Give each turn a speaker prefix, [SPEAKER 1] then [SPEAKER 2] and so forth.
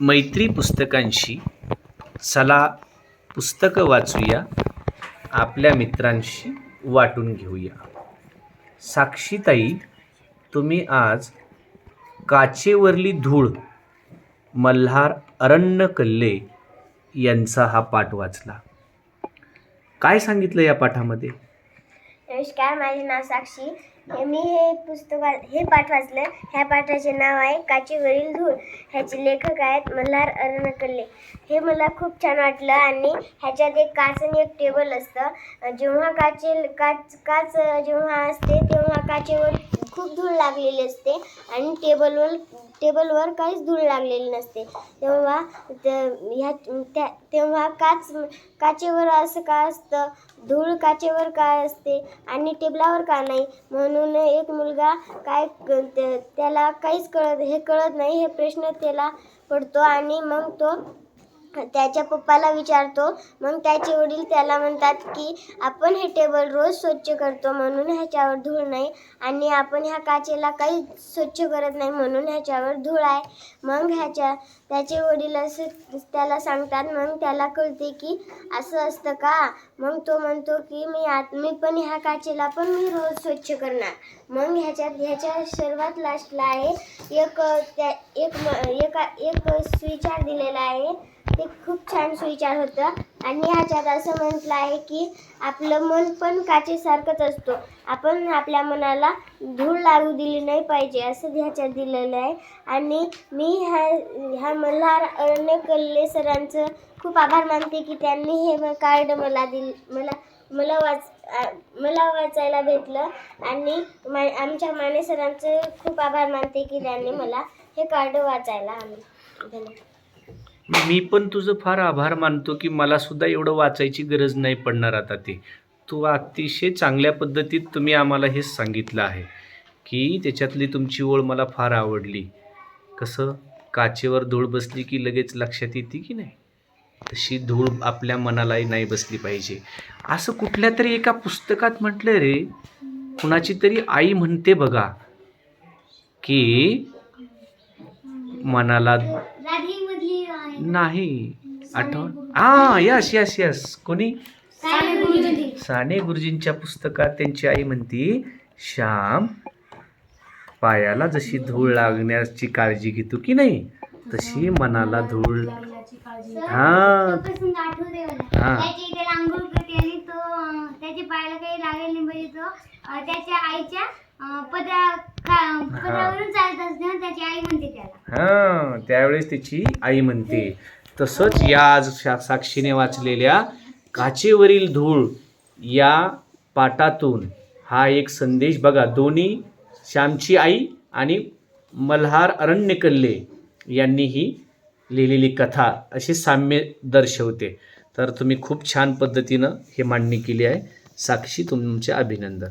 [SPEAKER 1] मैत्री पुस्तकांशी चला पुस्तकं वाचूया आपल्या मित्रांशी वाटून घेऊया. साक्षीताई तुम्ही आज काचेवरली धूळ मल्हार अरण्य कल्ले यांचा हा पाठ वाचला. काय सांगितलं या पाठामध्ये?
[SPEAKER 2] नमस्कार माझे नाव साक्षी. मी हे पुस्तक हे पाठ वाचलं. ह्या पाठाचे नाव आहे काचेवरील धूळ. ह्याचे लेखक आहेत मल्हार अरणकल्ले हे मला खूप छान वाटलं आणि ह्याच्यात एक काच आणि एक टेबल असतं. जेव्हा काचे काच काच जेव्हा असते तेव्हा काचेवर खूप धूळ लागलेली असते आणि टेबलवर टेबलवर काहीच धूळ लागलेली नसते. तेव्हा ह्या त्या तेव्हा काच काचेवर असं का असतं? धूळ काचेवर का असते? आणि टेबलावर का नाही? म्हणून एक मुलगा काय क- त्या- त्याला काहीच कळत हे कळत नाही हे प्रश्न त्याला पडतो आणि मग तो त्याच्या पप्पाला विचारतो. मग त्याचे वडील त्याला म्हणतात की आपण हे टेबल रोज स्वच्छ करतो म्हणून ह्याच्यावर धूळ नाही आणि आपण ह्या काचेला काही स्वच्छ करत नाही म्हणून ह्याच्यावर धूळ आहे. मग ह्याच्या त्याचे वडील असं त्याला सांगतात. मग त्याला कळते की असं असतं का? मग तो म्हणतो की मी आत मी पण ह्या काचेला पण मी रोज स्वच्छ करणार. मग ह्याच्यात ह्याच्या सर्वात लास्टला आहे एक त्या एक म- एका एक स्विचार दिलेला आहे. ते खूप छान सुविचार होतं. आणि ह्याच्यात असं म्हटलं आहे की आपलं मन पण काचेसारखंच असतो. आपण आपल्या मनाला धूळ लागू दिली नाही पाहिजे असं ह्याच्यात दिलेलं आहे. आणि मी ह्या ह्या मल्हार अरण्य कल्ले सरांचं खूप आभार मानते की त्यांनी हे कार्ड मला दिल मला मला वाच मला वाचायला भेटलं. आणि मा आमच्या माने सरांचं खूप आभार मानते की त्यांनी मला हे कार्ड वाचायला आम्ही धन्यवाद
[SPEAKER 1] मी पण तुझं फार आभार मानतो की मला सुद्धा एवढं वाचायची गरज नाही पडणार आता ते. तू अतिशय चांगल्या पद्धतीत तुम्ही आम्हाला हेच सांगितलं आहे की त्याच्यातली तुमची ओळ मला फार आवडली. कसं? काचेवर धूळ बसली की लगेच लक्षात येते की नाही? तशी धूळ आपल्या मनालाही नाही बसली पाहिजे. असं कुठल्या तरी एका पुस्तकात म्हटलं रे कुणाची तरी आई म्हणते बघा की मनाला नाही. आठवण हा यस यस यस कोणी? साने गुरुजींच्या पुस्तकात त्यांची आई म्हणती श्याम पायाला जशी धूळ लागण्याची काळजी घेतो की नाही तशी मनाला धूळ हा. हा.
[SPEAKER 2] त्याच्या आईच्या अं,
[SPEAKER 1] हा. त्यावेळेस तिची आई म्हणते. तसंच या आज साक्षीने वाचलेल्या काचेवरील धूळ या पाठातून हा एक संदेश बघा. दोन्ही श्यामची आई आणि मल्हार अरण्यकल्ले यांनी ही लिहिलेली कथा अशी साम्य दर्शवते. तर तुम्ही खूप छान पद्धतीनं हे मांडणी केली आहे. साक्षी तुमचे अभिनंदन.